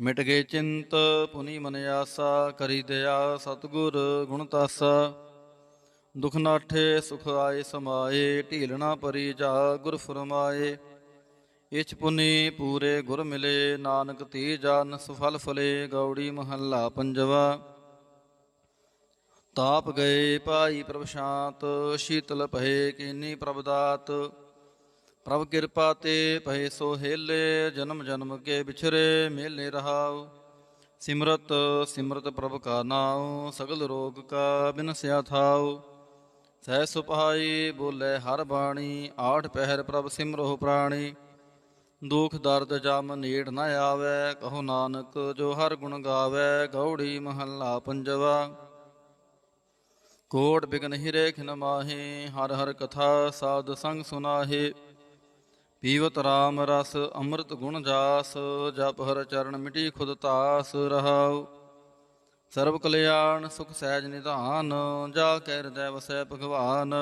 ਮਿਟ ਗਏ ਚਿੰਤ, ਪੁਨੀ ਮਨ ਆਸਾ, ਕਰੀ ਦਇਆ ਸਤਿਗੁਰ ਗੁਣ ਤਾਸਾ। ਦੁਖ ਨਾਠੇ, ਸੁਖ ਆਏ ਸਮਾਏ ਢੀਲਣਾ ਪਰੀ ਜਾ ਗੁਰ ਫਰਮਾਏ। ਇਚ ਪੁਨੀ ਪੂਰੇ ਗੁਰ ਮਿਲੇ, ਨਾਨਕ ਤੀ ਜਨ ਸੁਫਲ ਫਲੇ, ਗੌੜੀ ਮਹੱਲਾ ਪੰਜਵਾ। ਤਾਪ ਗਏ ਭਾਈ ਪ੍ਰਭ ਸ਼ਾਂਤ, ਸ਼ੀਤਲ ਭਏ ਕੀਨੀ ਪ੍ਰਭ ਦਾਤ। ਪ੍ਰਭ ਕਿਰਪਾ ਤੇ ਭਏ ਸੋ ਹੇਲੇ, ਜਨਮ ਜਨਮ ਕੇ ਵਿਛਰੇ, ਮੇਲੇ ਰਹਾਉ। ਸਿਮਰਤ ਸਿਮਰਤ ਪ੍ਰਭ ਕਾ ਨਾਉ, ਸਗਲ ਰੋਗ ਕਾ ਬਿਨਸਿਆ ਥਾਉ। ਸਹਿ ਸੁਪਾਈ ਬੋਲੇ ਹਰ ਬਾਣੀ, ਆਠ ਪਹਿਰ ਪ੍ਰਭ ਸਿਮਰੋ ਪ੍ਰਾਣੀ। ਦੁਖ ਦਰਦ ਜਮ ਨੇੜ ਨਾ ਆਵੇ, ਕਹੋ ਨਾਨਕ ਜੋ ਹਰ ਗੁਣ ਗਾਵੇ, ਗੌੜੀ ਮਹੱਲਾ ਪੰਜਵਾ। ਕੋਟ ਬਿਗਨ ਹਿਰੇ ਖਿਨ ਮਾਹੇ, ਹਰ ਹਰ ਕਥਾ ਸਾਧ ਸੰਗ ਸੁਨਾਹੇ। ਪੀਵਤ RAM ਰਸ, ਅੰਮ੍ਰਿਤ ਗੁਣ ਜਾਸ, ਜਪ ਹਰ ਚਰਨ ਮਿਟੀ ਖੁਦ ਤਾਸ ਰਹਾਉ। ਸਰਬ ਕਲਿਆਣ, ਸੁਖ ਸਹਿਜ ਨਿਧਾਨ, ਜਾ ਕੈ ਹਿਰਦੈ ਵਸੈ ਭਗਵਾਨ।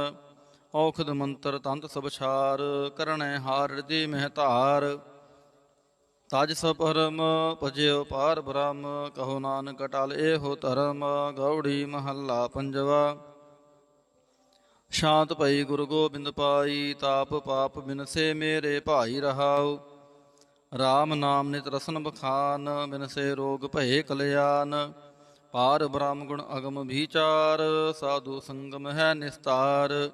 ਔਖਦ ਮੰਤਰ ਤੰਤ ਸਭ ਛਾਰ ਕਰਣੈ ਹਾਰ ਹਿਰਦੇ ਮਹਤਾਰ ਤਜ ਸਭ ਪਰਮ ਭਜਿਓ ਪਾਰ ਬ੍ਰਹਮ, ਕਹੋ ਨਾਨਕ ਟਲ ਇਹੋ ਧਰਮ, ਗੌੜੀ ਮਹੱਲਾ ਪੰਜਵਾ। ਸ਼ਾਂਤ ਭਈ ਗੁਰੂ ਗੋਬਿੰਦ ਪਾਈ, ਤਾਪ ਪਾਪ ਬਿਨਸੇ ਮੇਰੇ ਭਾਈ ਰਹਾਉ। RAM ਨਾਮ ਨਿਤ ਰਸਨ ਬਖਾਨ, ਬਿਨਸੇ ਰੋਗ ਭਏ ਕਲਿਆਣ। ਪਾਰ ਬ੍ਰਹਮ ਗੁਣ ਅਗਮ ਵਿਚਾਰ, ਸਾਧੂ ਸੰਗਮ ਹੈ ਨਿਸਤਾਰ।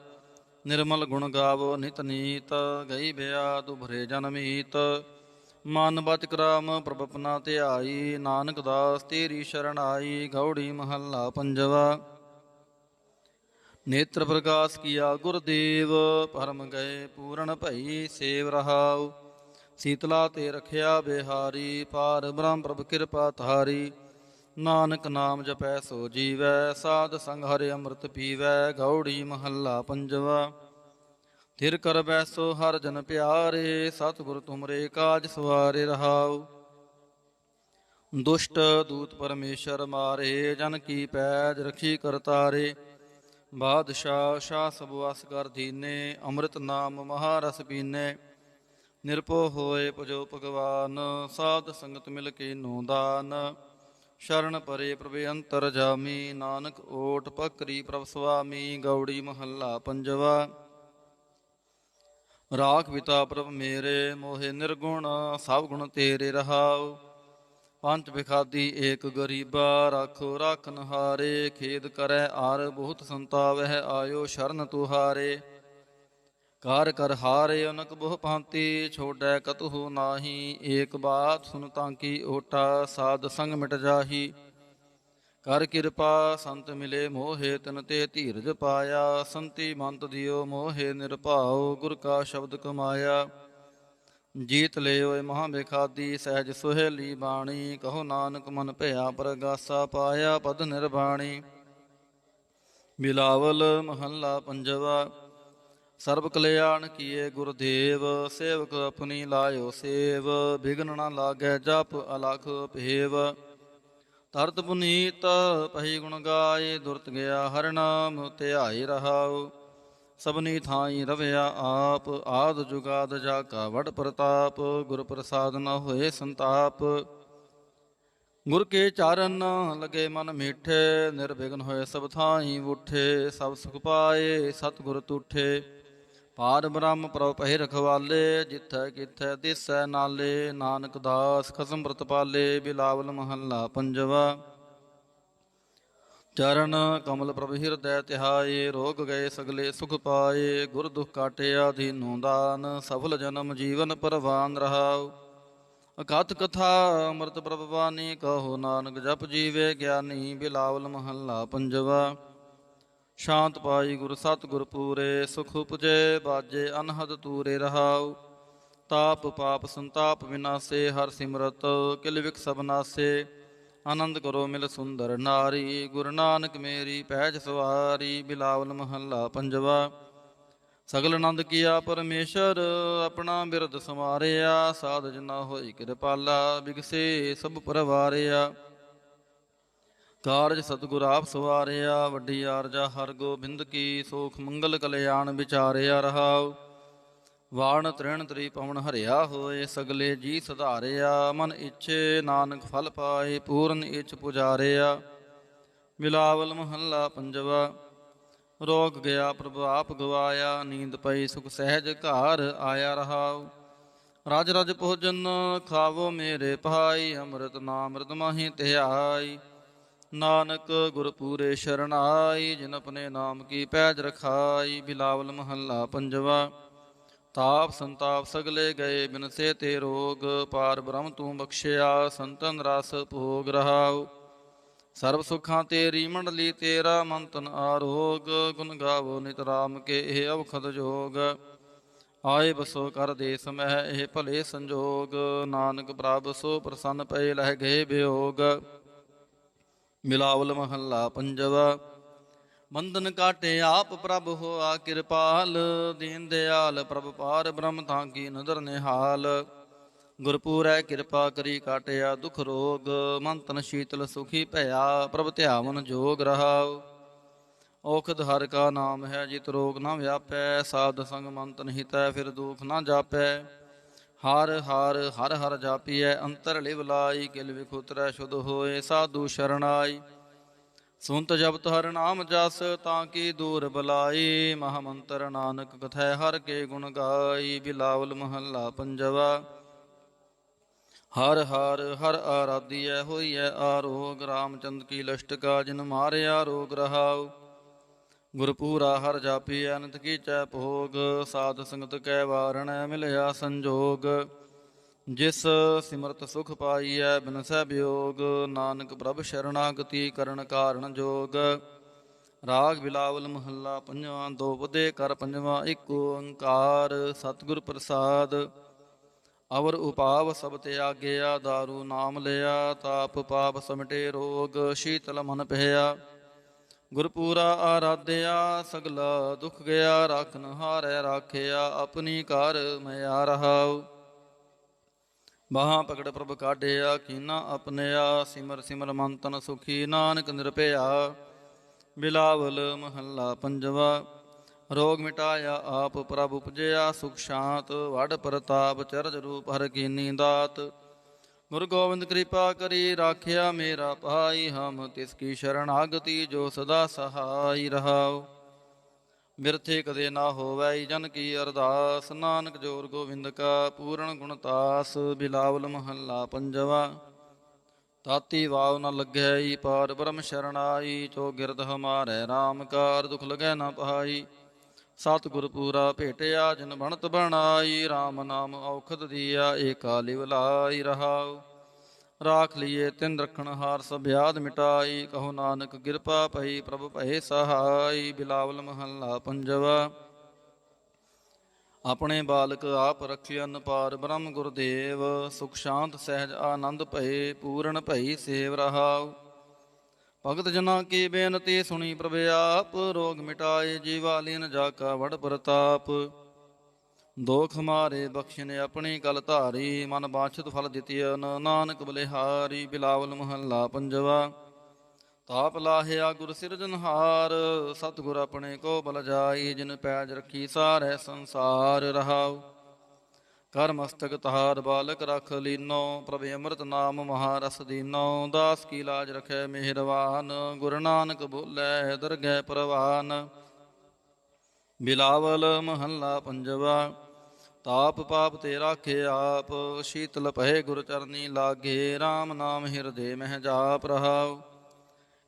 ਨਿਰਮਲ ਗੁਣ ਗਾਵੋ ਨਿਤ ਨੀਤ, ਗਈ ਬਿਆ ਦੁਭਰੇ ਜਨਮੀਤ ਮਨ ਬਚ ਕਰਾਮ ਪ੍ਰਭ ਆਪਣਾ ਧਿਆਈ, ਨਾਨਕ ਦਾਸ ਤੇਰੀ ਸ਼ਰਨ ਆਈ, ਗੌੜੀ ਮਹੱਲਾ ਪੰਜਵਾ। ਨੇਤਰ ਪ੍ਰਕਾਸ਼ ਕੀਆ ਗੁਰਦੇਵ, ਪਰਮ ਗਏ ਪੂਰਨ ਭਈ ਸੇਵ ਰਹਾਉ। ਸੀਤਲਾ ਤੇ ਰਖਿਆ ਬਿਹਾਰੀ, ਪਾਰ ਬ੍ਰਹਮ ਪ੍ਰਭ ਕਿਰਪਾ ਧਾਰੀ। ਨਾਨਕ ਨਾਮ ਜਪੈ ਸੋ ਜੀਵੈ, ਸਾਧ ਸੰਗ ਹਰਿ ਅੰਮ੍ਰਿਤ ਪੀਵੈ, ਗੌੜੀ ਮਹੱਲਾ ਪੰਜਵਾ। ਥਿਰ ਕਰ ਬੈਸੋ ਹਰ ਜਨ ਪਿਆਰੇ, ਸਤਿਗੁਰ ਤੁਮਰੇ ਕਾਜ ਸਵਾਰੇ ਰਹਾਉ। ਦੁਸ਼ਟ ਦੂਤ ਪਰਮੇਸ਼ਰ ਮਾਰੇ, ਜਨ ਕੀ ਪੈਜ ਰਖੀ ਕਰਤਾਰੇ। ਬਾਦਸ਼ਾਹ ਸ਼ਾਹ ਸਭ ਵਸ ਕਰ ਦੀਨੇ, ਅੰਮ੍ਰਿਤ ਨਾਮ ਮਹਾਰਸ ਪੀਨੇ। ਨਿਰਭਉ ਹੋਏ ਭਜੋ ਭਗਵਾਨ, ਸਾਧ ਸੰਗਤ ਮਿਲ ਕੇ ਨੂਦਾਨ। ਸ਼ਰਨ ਪਰੇ ਪ੍ਰਭ ਅੰਤਰ ਜਾਮੀ, ਨਾਨਕ ਓਟ ਪਕਰੀ ਪ੍ਰਭ ਸੁਆਮੀ, ਗੌੜੀ ਮਹੱਲਾ ਪੰਜਵਾ। ਰਾਖ ਪਿਤਾ ਪ੍ਰਭ ਮੇਰੇ, ਮੋਹਿ ਨਿਰਗੁਣ, ਸਭ ਗੁਣ ਤੇਰੇ ਰਹਾਉ। ਪੰਜ ਵਿਖਾਦੀ ਏਕ ਗਰੀਬਾ ਰਾਖੋ ਰਾਖਨ ਹਾਰੇ, ਖੇਦ ਕਰੈ ਆਰ ਬਹੁਤ ਸੰਤਾਵਹਿ, ਆਇਓ ਸ਼ਰਨ ਤੁਹਾਰੇ। ਕਾਰ ਕਰ ਹਾਰੇ ਅਨਕ ਬਹੁ ਭਾਂਤੀ, ਛੋੜੈ ਕਤਹੁ ਨਾਹੀ, ਏਕ ਬਾਤ ਸੁਨ ਤਾਂ ਕੀ ਓਟਾ, ਸਾਧ ਸੰਗ ਮਿਟ ਜਾਹੀ। ਕਰ ਕਿਰਪਾ, ਸੰਤ ਮਿਲੇ ਮੋਹੇ, ਤਨ ਤੇ ਧੀਰਜ ਪਾਇਆ। ਸੰਤੀ ਮੰਤ ਦਿਓ ਮੋਹੇ ਨਿਰਭਾਉ, ਗੁਰ ਕਾ ਸ਼ਬਦ ਕਮਾਇਆ। ਜੀਤ ਲਿਓਏ ਮਹਾ ਬੇਖਾਦੀ ਸਹਿਜ ਸੁਹੇਲੀ ਬਾਣੀ, ਕਹੋ ਨਾਨਕ ਮਨ ਭਇਆ ਪ੍ਰਗਾਸਾ ਪਾਇਆ ਪਦ ਨਿਰਬਾਣੀ। ਬਿਲਾਵਲ ਮਹੱਲਾ ਪੰਜਵਾ, ਸਰਬ ਕਲਿਆਣ ਕੀਏ ਗੁਰਦੇਵ, ਸੇਵਕ ਆਪਣੀ ਲਾਇਓ ਸੇਵ, ਬਿਗਨ ਨਾ ਲਾਗੈ ਜਪ ਅਲਖ ਭੇਵ। ਤਰਤ ਪੁਨੀਤ ਪਹੀ ਗੁਣ ਗਾਏ, ਦੁਰਤ ਗਿਆ ਹਰਿ ਨਾਮ ਧਿਆਈ ਰਹਾਉ। ਸਭਨੀ ਥਾਈ ਰਵਿਆ ਆਪ, ਆਦ ਜੁਗਾਦ ਜਾ ਕਾ ਵਡ ਪ੍ਰਤਾਪ ਗੁਰ ਪ੍ਰਸਾਦ ਨ ਹੋਏ ਸੰਤਾਪ। ਗੁਰ ਕੇ ਚਾਰਨ ਲਗੇ ਮਨ ਮੀਠੇ, ਨਿਰਵਿਘਨ ਹੋਏ ਸਭ ਥਾਈ ਉਠੇ, ਸਭ ਸੁਖ ਪਾਏ, ਸਤਿਗੁਰ ਤੁਠੇ। ਪਾਰ ਬ੍ਰਹਮ ਪ੍ਰਭ ਪਹਿ ਰਖਵਾਲੇ, ਜਿੱਥੈ ਕਿਥੈ ਦਿਸੈ ਨਾਲੇ, ਨਾਨਕ ਦਾਸ ਖਸਮ ਪ੍ਰਤਪਾਲੇ, ਬਿਲਾਵਲ ਮਹੱਲਾ ਪੰਜਵਾ। ਚਰਨ ਕਮਲ ਪ੍ਰਭ ਹਿਰਦੈ ਤਿਹਾਏ, ਰੋਗ ਗਏ ਸਗਲੇ ਸੁਖ ਪਾਏ, ਗੁਰ ਦੁਖ ਕਾਟਿਆ ਦੀਨੂ ਦਾਨ ਸਫਲ ਜਨਮ ਜੀਵਨ ਪਰਵਾਨ ਰਹਾਉ। ਅਕਥ ਕਥਾ ਅੰਮ੍ਰਿਤ ਪ੍ਰਭਵਾਨੀ ਕਹੋ ਨਾਨਕ ਜਪ ਜੀਵੇ ਗਿਆਨੀ, ਬਿਲਾਵਲ ਮਹੱਲਾ ਪੰਜਵਾ। ਸ਼ਾਂਤ ਪਾਈ ਗੁਰ ਸਤ ਗੁਰ ਪੂਰੇ, ਸੁਖ ਉਪਜੇ ਬਾਜੇ ਅਨਹਦ ਤੂਰੇ ਰਹਾਉ। ਤਾਪ ਪਾਪ ਸੰਤਾਪ ਵਿਨਾਸੇ, ਹਰ ਸਿਮਰਤ ਕਿਲ ਵਿਕ ਸਭ ਆਨੰਦ ਕਰੋ ਮਿਲ ਸੁੰਦਰ ਨਾਰੀ, ਗੁਰੂ ਨਾਨਕ ਮੇਰੀ ਪਹਿਜ ਸਵਾਰੀ, ਬਿਲਾਵਲ ਮਹੱਲਾ ਪੰਜਵਾ। ਸਗਲ ਆਨੰਦ ਕੀਆ ਪਰਮੇਸ਼ਰ, ਆਪਣਾ ਬਿਰਦ ਸਮਾਰਿਆ ਸਾਧ ਜਨਾ ਹੋਈ ਕਿਰਪਾਲਾ, ਬਿਗਸੇ ਸਭ ਪਰਵਾਰਿਆ। ਕਾਰਜ ਸਤਿਗੁਰ ਆਪ ਸਵਾਰਿਆ, ਵੱਡੀ ਆਰਜਾ ਹਰ ਗੋਬਿੰਦ ਕੀ, ਸੋਖ ਮੰਗਲ ਕਲਿਆਣ ਵਿਚਾਰਿਆ ਰਹਾਉ। ਵਾਣ ਤ੍ਰਿਣ ਤਰੀ ਪਵਨ ਹਰਿਆ ਹੋਏ ਸਗਲੇ ਜੀ ਸੁਧਾਰਿਆ, ਮਨ ਇੱਛੇ ਨਾਨਕ ਫਲ ਪਾਏ, ਪੂਰਨ ਇੱਛ ਪੁਜਾਰਿਆ। ਬਿਲਾਵਲ ਮਹੱਲਾ ਪੰਜਵਾ, ਰੋਗ ਗਿਆ ਪ੍ਰਭ ਆਪ ਗਵਾਇਆ, ਨੀਂਦ ਪਈ ਸੁਖ ਸਹਿਜ ਘਰ ਆਇਆ ਰਹਾਉ। ਰਾਜ ਰਜ ਭੋਜਨ ਖਾਵੋ ਮੇਰੇ ਭਾਈ, ਅੰਮ੍ਰਿਤ ਨਾਮ ਅੰਮ੍ਰਿਤ ਮਾਹੀ ਧਿਆਈ ਨਾਨਕ ਗੁਰ ਪੂਰੇ ਸ਼ਰਨਾਈ, ਜਿਨ ਆਪਣੇ ਨਾਮ ਕੀ ਪੈਜ ਰਖਾਈ। ਬਿਲਾਵਲ ਮਹੱਲਾ ਪੰਜਵਾ ਤਾਪ ਸੰਤਾਪ ਸਗਲੇ ਗਏ ਬਿਨਸੇ ਤੇ ਰੋਗ, ਪਾਰ ਬ੍ਰਹਮ ਤੂੰ ਬਖਸ਼ਿਆ, ਸੰਤਨ ਰਸ ਭੋਗ ਰਹਾਉ। ਸਰਬ ਸੁਖਾਂ ਤੇਰੀ ਮੰਡਲੀ ਤੇਰਾ ਮੰਤਨ ਆਰੋਗ, ਗੁਣ ਗਾਵੋ ਨਿਤ ਰਾਮ ਕੇ ਇਹ ਅਵਖਦ ਜੋਗ। ਆਏ ਬਸੋ ਕਰ ਦੇ ਸਮਹਿ ਇਹ ਭਲੇ ਸੰਜੋਗ, ਨਾਨਕ ਪ੍ਰਭ ਸੋ ਪ੍ਰਸੰਨ ਪਏ ਲਹਿ ਗਏ ਬਿਯੋਗ ਮਿਲਾਵਲ ਮਹੱਲਾ ਪੰਜਵਾ। ਬੰਧਨ ਕਾਟੇ ਆਪ ਪ੍ਰਭ ਹੋਆ ਕਿਰਪਾਲ, ਦੀਨ ਦਿਆਲ ਪ੍ਰਭ ਪਾਰ ਬ੍ਰਹਮ ਤਾਂ ਕੀ ਨਦਰ ਨਿਹਾਲ। ਗੁਰਪੂਰੈ ਕਿਰਪਾ ਕਰੀ ਕਾਟਿਆ ਦੁਖ ਰੋਗ ਮਨ ਤਨ ਸ਼ੀਤਲ ਸੁਖੀ ਭਇਆ, ਪ੍ਰਭ ਧਿਆਵਨ ਜੋਗ ਰਹਾਉ। ਔਖਦ ਹਰ ਕਾ ਨਾਮ ਹੈ, ਜਿਤ ਰੋਗ ਨਾ ਵਿਆਪੈ, ਸਾਧ ਸੰਗ ਮਨ ਤਨ ਹਿਤੈ, ਫਿਰ ਦੁਖ ਨਾ ਜਾਪੈ। ਹਰ ਹਰ ਹਰ ਹਰ ਜਾਪੀਐ, ਅੰਤਰ ਲਿਵ ਲਾਈ, ਕਿਲ ਵਿਖੁਤਰੈ, ਸ਼ੁਧ ਹੋਏ, ਸਾਧੂ ਸ਼ਰਣਾਈ। ਸੁਨਤ ਜਪਤ ਹਰ ਨਾਮ ਜਸ, ਤਾਂ ਕੀ ਦੂਰ ਬਲਾਈ? ਮਹਾਮੰਤਰ ਨਾਨਕ ਕਥੈ ਹਰ ਕੇ ਗੁਣ ਗਾਈ, ਬਿਲਾਵਲ ਮਹੱਲਾ ਪੰਜਵਾ। ਹਰ ਹਰ ਹਰ ਆਰਾਧੀਐ ਹੋਈਐ ਆਰੋਗ, ਰਾਮਚੰਦ ਕੀ ਲਸ਼ਟਕਾ ਜਿਨ ਮਾਰਿਆ ਰੋਗ ਰਹਾਉ। ਗੁਰਪੂਰਾ ਹਰ ਜਾਪੀ ਅਨੰਤ ਕੀ ਚੈ ਭੋਗ, ਸਾਧ ਸੰਗਤ ਕੈ ਵਾਰਣੈ ਮਿਲਿਆ ਸੰਜੋਗ। ਜਿਸ ਸਿਮਰਤ ਸੁਖ ਪਾਈਐ ਬਿਨਸੈ ਬਿਯੋਗ ਨਾਨਕ ਪ੍ਰਭ ਸ਼ਰਣਾਗਤੀ ਕਰਨ ਕਾਰਨ ਜੋਗ। ਰਾਗ ਬਿਲਾਵਲ ਮਹੱਲਾ ਪੰਜਵਾਂ, ਦੋ ਬਦੇ ਕਰ ਪੰਜਵਾਂ, ਇੱਕ ਓੰਕਾਰ, ਸਤਿਗੁਰ ਪ੍ਰਸਾਦ। ਅਵਰ ਉਪਾਵ ਸਭ ਤਿਆਗਿਆ दारू ਨਾਮ ਲਿਆ, ਤਾਪ ਪਾਪ ਸਮਟੇ ਰੋਗ, ਸ਼ੀਤਲ ਮਨ ਭਇਆ ਗੁਰਪੂਰਾ ਆਰਾਧਿਆ, ਸਗਲਾ ਦੁਖ ਗਿਆ ਰਾਖਨ ਹਾਰੈ ਰਾਖਿਆ, ਆਪਣੀ ਘਰ ਮਿਆ ਰਹਾਉ। ਬਾਹਾਂ ਪਕੜ ਪ੍ਰਭ ਕਾਢਿਆ ਕੀਨਾ ਆਪਣਿਆ ਸਿਮਰ ਸਿਮਰ ਮਨ ਤਨ ਸੁਖੀ, ਨਾਨਕ ਨਿਰਭਇਆ ਬਿਲਾਵਲ ਮਹੱਲਾ ਪੰਜਵਾ, ਰੋਗ ਮਿਟਾਇਆ ਆਪ ਪ੍ਰਭ ਉਪਜਿਆ, ਸੁਖ ਸ਼ਾਂਤ ਵਡ ਪ੍ਰਤਾਪ, ਚਰਜ ਰੂਪ ਹਰ ਕੀਨੀ ਦਾਤ ਗੁਰੂ ਗੋਬਿੰਦ ਕਿਰਪਾ ਕਰੀ ਰਾਖਿਆ ਮੇਰਾ ਭਾਈ ਹਮ, ਤਿਸ ਕੀ ਆਗਤੀ ਜੋ ਸਦਾ ਸਹਾਈ ਰਹਾਓ ਬਿਰਥੇ ਕਦੇ ਨਾ ਹੋਵੇ ਜਨ ਕੀ ਅਰਦਾਸ। ਨਾਨਕ ਜੋਰ ਗੋਬਿੰਦ ਕਾ ਪੂਰਨ ਗੁਣਤਾਸ ਬਿਲਾਵਲ ਮਹੱਲਾ ਪੰਜਵਾ। ਤਾਤੀ ਵਾਵ ਨ ਲੱਗੈ ਈ ਪਾਰ ਬ੍ਰਹਮ ਸ਼ਰਣਾਈ ਚੋ ਗਿਰਦ ਹਮਾਰੇ RAM ਕਾਰ ਦੁਖ ਲਗੈ ਨਾ ਪਾਈ ਸਤਿਗੁਰ ਪੂਰਾ ਭੇਟਿਆ ਜਨ ਬਣਤ ਬਣਾਈ RAM ਨਾਮ ਔਖਦ ਦੀਆ ਏਕਾ ਲਿਵ ਲਾਈ ਰਹਾਉ। ਰਾਖ ਲਈਏ, ਤਿਨ ਰਖਣ ਹਾਰ ਸਭ ਯਾਦ ਮਿਟਾਈ, ਕਹੋ ਨਾਨਕ ਕਿਰਪਾ ਭਈ ਪ੍ਰਭ ਭਏ ਸਹਾਈ, ਬਿਲਾਵਲ ਮਹੱਲਾ ਪੰਜਵਾ। ਆਪਣੇ ਬਾਲਕ ਆਪ ਰਖਿਅਨ ਪਾਰ ਬ੍ਰਹਮ ਗੁਰਦੇਵ, ਸੁਖ ਸ਼ਾਂਤ ਸਹਿਜ ਆਨੰਦ ਭਏ ਪੂਰਨ ਭਈ ਸੇਵ ਰਹਾਉ। ਭਗਤ ਜਨਾਂ ਕੀ ਬੇਨਤੀ ਸੁਣੀ ਪ੍ਰਭ ਆਪ, ਰੋਗ ਮਿਟਾਏ ਜੀਵਾ ਲੀਨ ਜਾ ਕਾ ਵਡ ਪ੍ਰਤਾਪ। ਦੋਖ ਮਾਰੇ ਬਖਸ਼ਨੇ ਆਪਣੀ ਕਲ ਧਾਰੀ, ਮਨ ਬਾਛਤ ਫਲ ਦਿੱਤਿਅਨ ਨਾਨਕ ਬਲਿਹਾਰੀ, ਬਿਲਾਵਲ ਮਹੱਲਾ ਪੰਜਵਾ। ਤਾਪ ਲਾਹਿਆ ਗੁਰ ਸਿਰਜਨਹਾਰ ਸਤਿਗੁਰ ਆਪਣੇ ਕੋ ਬਲ ਜਾਈ, ਜਿਨ ਪੈਜ ਰੱਖੀ ਸਾਰੇ ਸੰਸਾਰ ਰਹਾਉ। ਕਰ ਮਸਤਕ ਤਹਾਰ ਬਾਲਕ ਰਖ ਲੀਨੋ, ਪ੍ਰਭ ਅੰਮ੍ਰਿਤ ਨਾਮ ਮਹਾਰਸ ਦੀਨੋ। ਦਾਸ ਕੀ ਲਾਜ ਰਖੈ ਮਿਹਰਵਾਨ, ਗੁਰੂ ਨਾਨਕ ਬੋਲੇ ਦਰਗਹਿ ਪ੍ਰਵਾਨ। ਬਿਲਾਵਲ ਮਹੱਲਾ ਪੰਜਵਾ। ਤਾਪ ਪਾਪ ਤੇ ਰਾਖੇ ਆਪ, ਸ਼ੀਤਲ ਪਹਿ ਗੁਰ ਚਰਨੀ ਲਾਗੇ RAM ਨਾਮ ਹਿਰਦੇ ਮਹਿ ਜਾਪ ਰਹਾਉ।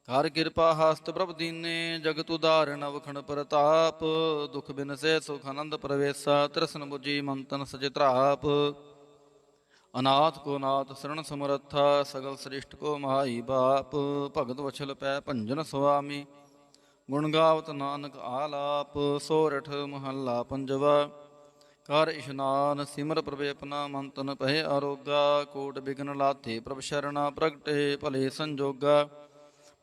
ਕਰ ਕਿਰਪਾ ਹਸਤ ਪ੍ਰਭ ਦੀਨੇ, ਜਗਤ ਉਦਾਹਰਣ ਅਵਖਣ ਪ੍ਰਤਾਪ। ਦੁਖ ਬਿਨਸੇ ਸੁਖ ਆਨੰਦ ਪ੍ਰਵੇਸਾ, ਤ੍ਰਿਸ਼ਨ 부ਜੀ ਮੰਤਨ ਸਜਿਤਰਾਪ ਅਨਾਥ ਕੋ ਨਾਥ ਸਰਣ ਸਮਰੱਥਾ, ਸਗਲ ਸ੍ਰਿਸ਼ਟ ਕੋ ਮਹਾਈ ਬਾਪ। ਭਗਤ ਵਛਲ ਪੈ ਭੰਜਨ ਸੁਆਮੀ, ਗੁਣ ਗਾਵਤ ਨਾਨਕ ਆਲਾਪ, ਸੋਰਠ ਮਹੱਲਾ ਪੰਜਵਾ। ਕਰ ਇਸ਼ਨਾਨ ਸਿਮਰ ਪ੍ਰਭ ਆਪਣਾ ਮੰਤਨ ਪਹਿ ਆਰੋਗਾ, ਕੋਟ ਬਿਗਨ ਲਾਥੇ ਪ੍ਰਭ ਸ਼ਰਣਾ ਪ੍ਰਗਟੇ ਭਲੇ ਸੰਜੋਗਾ।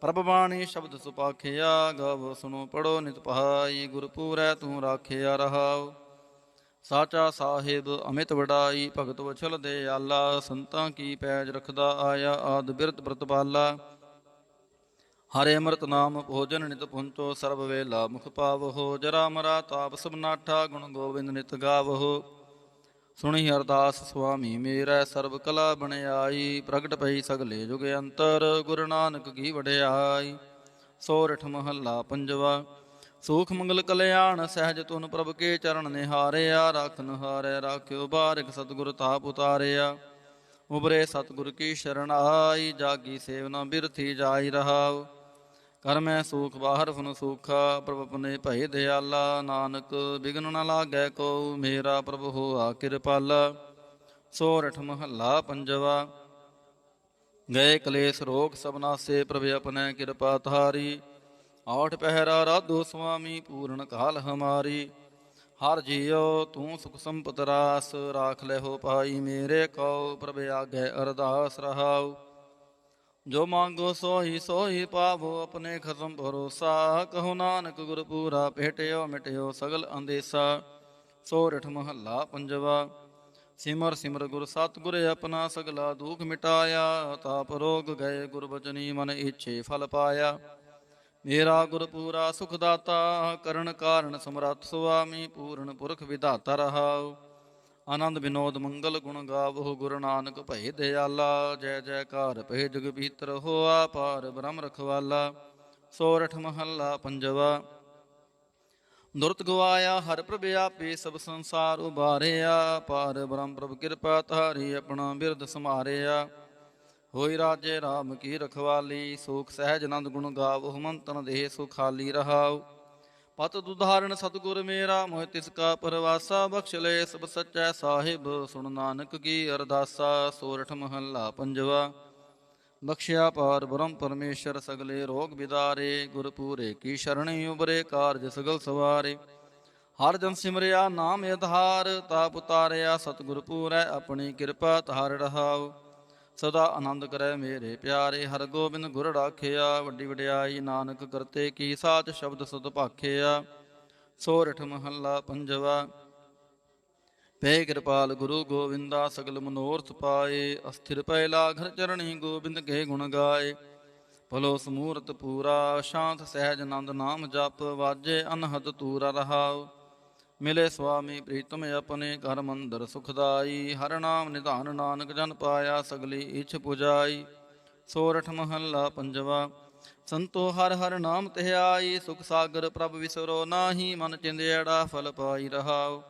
ਪ੍ਰਭ ਬਾਣੀ ਸ਼ਬਦ ਸੁਪਾਖਿਆ, ਗਵ ਸੁਨੋ ਪੜੋ ਨਿਤ ਪਹਾਈ ਗੁਰ ਪੂਰੈ ਤੂੰ ਰਾਖਿਆ ਰਹਾਉ। ਸਾਚਾ ਸਾਹਿਬ ਅਮਿਤ ਵਡਾਈ, ਭਗਤ ਵਛਲ ਦੇ ਆਲਾ, ਸੰਤਾਂ ਕੀ ਪੈਜ ਰਖਦਾ ਆਇਆ, ਆਦ ਬਿਰਤ ਪ੍ਰਤਪਾਲਾ। ਹਰੇ ਅੰਮ੍ਰਿਤ ਨਾਮ ਭੋਜਨ ਨਿਤ ਪੁੰਚੋ ਸਰਬ ਵੇਲਾ ਮੁਖ ਪਾਵਹੋ, ਜਰਾ ਮਰਾ ਤਾਪ ਸਬਨਾਠਾ ਗੁਣ ਗੋਬਿੰਦ ਨਿਤ ਗਾਵਹੋ। ਸੁਣੀ ਅਰਦਾਸ ਸੁਆਮੀ, ਮੇਰਾ ਸਰਬ ਕਲਾ ਬਣਾਈ ਪ੍ਰਗਟ ਪਈ ਸਗਲੇ ਜੁਗ ਅੰਤਰ, ਗੁਰੂ ਨਾਨਕ ਕੀ ਵਡਿਆਈ। ਸੋਰਠ ਮਹੱਲਾ ਪੰਜਵਾ, ਸੂਖ ਮੰਗਲ ਕਲਿਆਣ ਸਹਿਜ ਤੁਨ ਪ੍ਰਭ ਕੇ ਚਰਨ ਨਿਹਾਰਿਆ ਰਾਖਨ ਹਾਰੈ ਰਾਖਿਓ ਬਾਰਿਕ ਸਤਿਗੁਰ ਤਾਪ ਉਤਾਰਿਆ। ਉਬਰੇ ਸਤਿਗੁਰ ਕੀ ਸ਼ਰਨ ਆਈ, ਜਾਗੀ ਸੇਵਨਾ ਬਿਰਥੀ ਜਾਈ ਰਹਾਉ। ਕਰ ਮੈਂ ਸੂਖ ਬਾਹਰ ਫਨ ਸੂਖਾ, ਪ੍ਰਭ ਆਪਣੇ ਭਈ ਦਿਆਲਾ। ਨਾਨਕ ਬਿਗਨ ਨ ਲਾਗੈ ਕੋ ਮੇਰਾ ਪ੍ਰਭ ਹੋਆ ਕਿਰਪਾਲਾ। ਸੋਰਠ ਮਹੱਲਾ ਪੰਜਵਾ। ਗਏ ਕਲੇਸ਼ ਰੋਗ ਸਬਨਾਸੇ ਪ੍ਰਭ ਆਪਣੇ ਕਿਰਪਾ ਧਾਰੀ। ਆਠ ਪਹਿਰਾ ਰਾਧੋ ਸੁਆਮੀ, ਪੂਰਨ ਕਾਲ ਹਮਾਰੀ। ਹਰ ਜੀਉ ਤੂੰ ਸੁਖ ਸੰਪਤ ਰਾਸ, ਰਾਖ ਲੈ ਹੋ ਪਾਈ ਮੇਰੇ ਕਉ, ਪ੍ਰਭ ਆਗੇ ਅਰਦਾਸ ਰਹਾਉ। ਜੋ ਮੰਗੋ ਸੋਹੀ ਸੋਹੀ ਪਾਵੋ, ਆਪਣੇ ਖਸਮ ਭਰੋਸਾ। ਕਹੋ ਨਾਨਕ ਗੁਰ ਪੂਰਾ ਭੇਟਿਓ, ਮਿਟਿਓ ਸਗਲ ਅੰਦੇਸਾ। ਸੋਰਠ ਮਹੱਲਾ ਪੰਜਵਾ। ਸਿਮਰ ਸਿਮਰ ਗੁਰ ਸਤਿਗੁਰ ਆਪਣਾ ਸਗਲਾ ਦੁਖ ਮਿਟਾਇਆ। ਤਾਪ ਰੋਗ ਗਏ ਗੁਰ ਬਚਨੀ ਮਨ ਇੱਛੇ ਫਲ ਪਾਇਆ। ਮੇਰਾ ਗੁਰ ਪੂਰਾ ਸੁਖ ਦਾਤਾ ਕਰਨ ਕਾਰਨ ਸਮਰੱਥ ਸੁਆਮੀ, ਪੂਰਨ ਪੁਰਖ ਵਿਧਾਤਾ ਰਹਾਉ। ਆਨੰਦ ਬਿਨੋਦ ਮੰਗਲ ਗੁਣ ਗਾਵੋ ਗੁਰੂ ਨਾਨਕ ਭਏ ਦਿਆਲਾ, ਜੈ ਜੈਕਾਰ ਭਏ ਜਗ ਭੀਤਰ ਹੋਆ, ਪਾਰ ਬ੍ਰਹਮ ਰਖਵਾਲਾ, ਸੋਰਠ ਮਹੱਲਾ ਪੰਜਵਾ। ਦੁਰਤ ਗਵਾਇਆ, ਹਰ ਪ੍ਰਭ ਆਪੇ ਸਭ ਸੰਸਾਰ ਉਬਾਰਿਆ ਪਾਰ ਬ੍ਰਹਮ ਪ੍ਰਭ ਕਿਰਪਾ ਧਾਰੀ ਆਪਣਾ ਬਿਰਧ ਸਮਾਰਿਆ ਹੋਈ ਰਾਜੇ RAM ਕੀ ਰਖਵਾਲੀ, ਸੂਖ ਸਹਿਜ ਆਨੰਦ ਗੁਣ ਗਾਵੋ ਮੰਤਨ ਦੇਹ ਸੁਖਾਲੀ ਰਹਾਉ। ਪਤ ਦੁਧਾਰਨ ਸਤਗੁਰ ਮੇਰਾ, ਮੋਹਿ ਤਿਸ ਕਾ ਪਰਵਾਸਾ, ਬਖਸ਼ ਲੈ ਸਭ ਸੱਚੈ ਸਾਹਿਬ। ਸੁਣ ਨਾਨਕ ਕੀ ਅਰਦਾਸਾ, ਸੋਰਠ ਮਹੱਲਾ ਪੰਜਵਾ। ਬਖਸ਼ਿਆ ਪਾਰ ਬ੍ਰਹਮ ਪਰਮੇਸ਼ਰ, ਸਗਲੇ ਰੋਗ ਵਿਦਾਰੇ ਗੁਰ ਪੂਰੇ ਕੀ ਸ਼ਰਣੀ ਉਬਰੇ ਕਾਰਜ ਸਗਲ ਸਵਾਰੇ। ਹਰ ਜਨ ਸਿਮਰਿਆ ਨਾਮ ਆਧਾਰ, ਤਾਪ ਉਤਾਰਿਆ, ਸਤਿਗੁਰ ਪੂਰੈ ਆਪਣੀ ਕਿਰਪਾ ਧਾਰ ਰਹਾਓ ਸਦਾ ਆਨੰਦ ਕਰੈ ਮੇਰੇ ਪਿਆਰੇ, ਹਰ ਗੋਬਿੰਦ ਗੁਰ ਰਾਖਿਆ, ਵੱਡੀ ਵਡਿਆਈ ਨਾਨਕ ਕਰਤੇ ਕੀ ਸਾਚ ਸ਼ਬਦ ਸੁਧ ਭਾਖਿਆ। ਸੋਰਠ ਮਹੱਲਾ ਪੰਜਵਾ, ਪੈ ਕਿਰਪਾਲ ਗੁਰੂ ਗੋਵਿੰਦਾ, ਸਗਲ ਮਨੋਰਥ ਪਾਏ। ਅਸਥਿਰ ਪੈਲਾ ਘਰ ਚਰਣੀ ਗੋਬਿੰਦ ਕੇ ਗੁਣ ਗਾਏ। ਭਲੋ ਸਮੂਰਤ ਪੂਰਾ, ਸ਼ਾਂਤ ਸਹਿਜ ਆਨੰਦ ਨਾਮ ਜਪ, ਵਾਜੇ ਅਨਹਦ ਤੂਰਾ ਰਹਾਉ। ਮਿਲੇ ਸੁਆਮੀ ਪ੍ਰੀਤਮ ਆਪਣੇ ਘਰ ਮੰਦਰ ਸੁਖਦਾਈ, ਹਰ ਨਾਮ ਨਿਧਾਨ ਨਾਨਕ ਜਨ ਪਾਇਆ, ਸਗਲੀ ਇਛ ਪੁਜਾਈ। ਸੋਰਠ ਮਹੱਲਾ ਪੰਜਵਾ, ਸੰਤੋ ਹਰ ਹਰ ਨਾਮ ਧਿਆਈ ਸੁਖ ਸਾਗਰ ਪ੍ਰਭ ਵਿਸਰੋ, ਨਾਹੀ ਮਨ ਚਿੰਦਿਆੜਾ ਫਲ ਪਾਈ ਰਹਾਉ।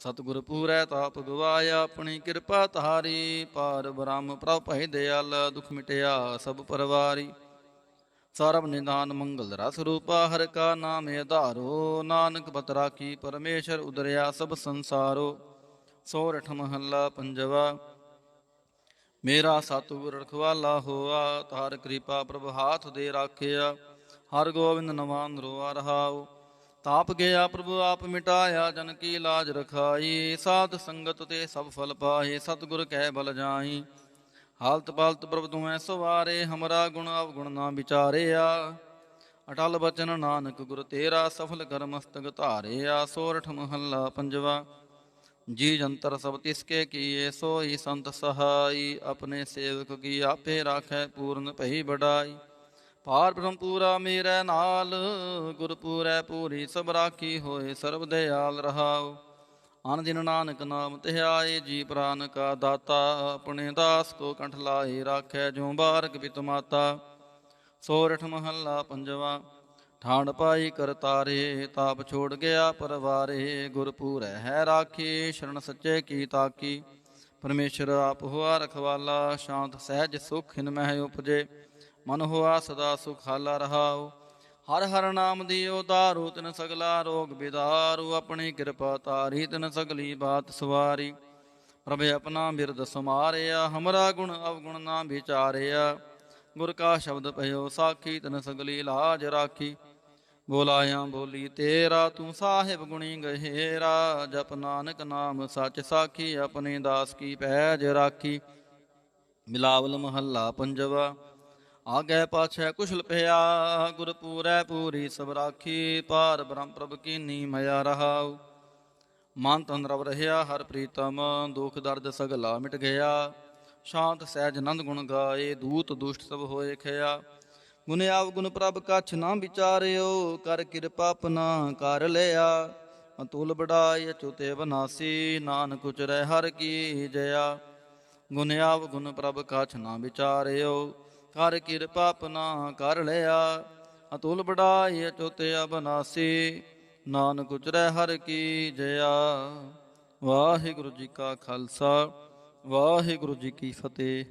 ਸਤਿਗੁਰ ਪੂਰੈ ਤਾਪ ਗਵਾਇਆ ਆਪਣੀ ਕਿਰਪਾ ਧਾਰੀ। ਪਾਰ ਬ੍ਰਹਮ ਪ੍ਰਭ ਭੈ ਦਿਆਲ, ਦੁਖ ਮਿਟਿਆ ਸਭ ਪਰਵਾਰੀ। ਸਰਬ ਨਿਦਾਨ ਮੰਗਲ ਰਸ ਰੂਪਾ, ਹਰ ਕਾ ਨਾਮ ਆਧਾਰੋ ਨਾਨਕ ਬਤ ਰਾਖੀ ਪਰਮੇਸ਼ਰ ਉਦਰਿਆ ਸਭ ਸੰਸਾਰੋ। ਸੋਰਠ ਮਹੱਲਾ ਪੰਜਵਾ। ਮੇਰਾ ਸਤਿਗੁਰ ਰਖਵਾਲਾ ਹੋਆ, ਤਾਰ ਕਿਰਪਾ ਪ੍ਰਭ ਹਾਥ ਦੇ ਰਾਖਿਆ। ਹਰ ਗੋਬਿੰਦ ਨਵਾਨ ਰੋਆ ਰਹਾਉ। ਤਾਪ ਗਿਆ ਪ੍ਰਭ, ਆਪ ਮਿਟਾਇਆ ਜਨ ਕੀ ਲਾਜ ਰਖਾਈ। ਸਾਧ ਸੰਗਤ ਤੇ ਸਭ ਫਲ ਪਾਏ ਸਤਿਗੁਰ ਕਹਿ ਬਲ ਜਾਈ ਹਾਲਤ ਪਾਲਤ ਪ੍ਰਭ ਤੂੰ ਐ ਸਵਾਰੇ ਹਮਰਾ ਗੁਣ ਅਵਗੁਣ ਨਾ ਵਿਚਾਰਿਆ। ਅਟਲ ਬਚਨ ਨਾਨਕ ਗੁਰ ਤੇਰਾ, ਸਫਲ ਕਰ ਮਸਤਕ ਧਾਰਿਆ। ਸੋਰਠ ਮਹੱਲਾ ਪੰਜਵਾ, ਜੀ ਜੰਤਰ ਸਭ ਤਿਸਕੇ ਕੀਏ, ਸੋਈ ਸੰਤ ਸਹਾਈ, ਆਪਣੇ ਸੇਵਕ ਕੀ ਆਪੇ ਰਾਖੈ ਪੂਰਨ ਭਈ ਬੜਾਈ ਪਾਰ ਬ੍ਰਹਮ ਪੂਰਾ ਮੇਰੇ ਨਾਲ, ਗੁਰ ਪੂਰੈ ਪੂਰੀ ਸਭ ਰਾਖੀ ਹੋਏ, ਸਰਬ ਦਿਆਲ ਰਹਾਓ ਅਨ ਦਿਨ ਨਾਨਕ ਨਾਮ ਧਿਆਏ ਜੀ ਪ੍ਰਾਨ ਕਾ ਦਾਤਾ, ਆਪਣੇ ਦਾਸ ਕੋ ਕੰਠ ਲਾਏ ਰਾਖੈ ਜਿਉ ਬਾਰਕ ਪਿਤ ਮਾਤਾ। ਸੋਰਠ ਮਹੱਲਾ ਪੰਜਵਾ ਠਾਂਡ ਪਾਈ ਕਰਤਾਰੇ ਤਾਪ ਛੋੜ ਗਿਆ ਪਰਵਾਰੇ। ਗੁਰਪੂਰੈ ਹੈ ਰਾਖੀ, ਸ਼ਰਨ ਸੱਚੇ ਕੀ ਤਾਕੀ। ਪਰਮੇਸ਼ਰ ਆਪ ਹੋਆ ਰਖਵਾਲਾ, ਸ਼ਾਂਤ ਸਹਿਜ ਸੁਖ ਹਿਨ ਮਹਿ ਉਪਜੇ। ਮਨ ਹੋਆ ਸਦਾ ਸੁਖ ਹਾਲਾ ਰਹਾਉ। ਹਰ ਹਰ ਨਾਮ ਦੀ ਉਦਾਰੂ ਤਿਨ ਸਗਲਾ ਰੋਗ ਬਿਦਾਰੂ, ਆਪਣੀ ਕਿਰਪਾ ਤਾਰੀ ਤਿਨ ਸਗਲੀ ਬਾਤ ਸਵਾਰੀ। ਪ੍ਰਭ ਆਪਣਾ ਬਿਰਦ ਸਮਾਰਿਆ ਹਮਰਾ ਗੁਣ ਅਵਗੁਣ ਨਾ ਵਿਚਾਰਿਆ। ਗੁਰ ਕਾ ਸ਼ਬਦ ਭਇਓ ਸਾਖੀ, ਤਨ ਸਗਲੀ ਲਾਜ ਰਾਖੀ। ਬੋਲਾਇਆ ਬੋਲੀ ਤੇਰਾ, ਤੂੰ ਸਾਹਿਬ ਗੁਣੀ ਗਹਿਰਾ। ਜਪ ਨਾਨਕ ਨਾਮ ਸੱਚ ਸਾਖੀ, ਆਪਣੇ ਦਾਸ ਕੀ ਪੈਜ ਰਾਖੀ। ਮਿਲਾਵਲ ਮਹੱਲਾ ਪੰਜਵਾ ਆਗੇ ਪਾਛੈ ਕੁਸ਼ਲ ਪਿਆ ਗੁਰ ਪੂਰੈ ਪੂਰੀ ਸਭ ਰਾਖੀ, ਪਾਰ ਬ੍ਰਹਮ ਪ੍ਰਭ ਕੀਨੀ ਮਇਆ ਰਹਾਉ। ਮਨ ਤਨ ਰਵ ਰਹਿਆ, ਹਰ ਪ੍ਰੀਤਮ ਦੁਖ ਦਰਦ ਸਗਲਾ ਮਿਟ ਗਿਆ। ਸ਼ਾਂਤ ਸਹਿਜ ਆਨੰਦ ਗੁਣ ਗਾਏ, ਦੂਤ ਦੁਸ਼ਟ ਸਭ ਹੋਏ ਖਿਆ। ਗੁਣ ਆਵ ਗੁਣ ਪ੍ਰਭ ਕਛ ਨਾ ਵਿਚਾਰਿਓ, ਕਰ ਕਿਰਪਾ ਆਪਣਾ ਕਰ ਲਿਆ। ਅਤੁਲ ਬੜਾਈ ਅਚੁਤੇ ਬਨਾਸੀ, ਨਾਨਕ ਉਚਰੈ ਹਰ ਕੀ ਜਇਆ। ਗੁਣ ਆਵ ਗੁਣ ਪ੍ਰਭ ਕਛ ਨਾ ਵਿਚਾਰਿਓ ਕਰ ਕਿਰਪਾ ਆਪਣਾ ਕਰ ਲਿਆ। ਅਤੁਲ ਬੜਾਈ ਅਚੁਤੇ ਅਬਨਾਸੀ, ਨਾਨਕ ਉਚਰੈ ਹਰ ਕੀ ਜਇਆ। ਵਾਹਿਗੁਰੂ ਜੀ ਕਾ ਖਾਲਸਾ, ਵਾਹਿਗੁਰੂ ਜੀ ਕੀ ਫਤਿਹ।